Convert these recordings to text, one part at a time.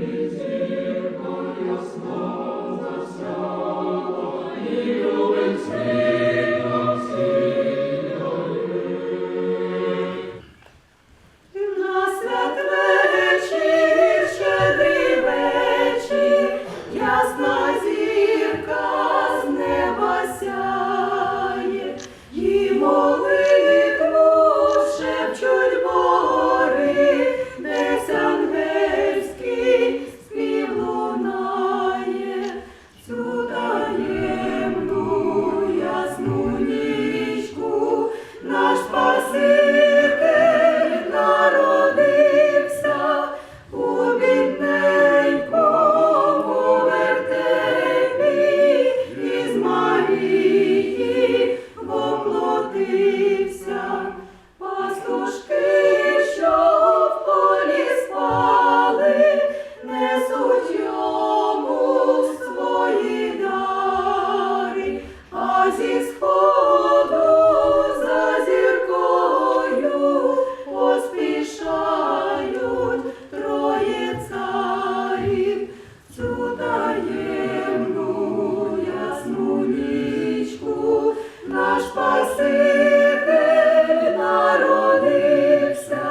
і зіркою ясно засяяла, і Спаситель народився,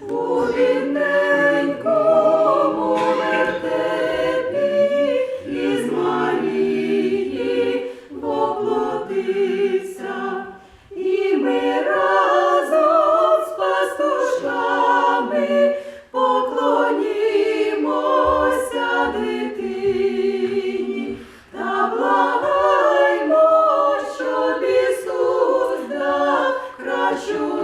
у війне. jour.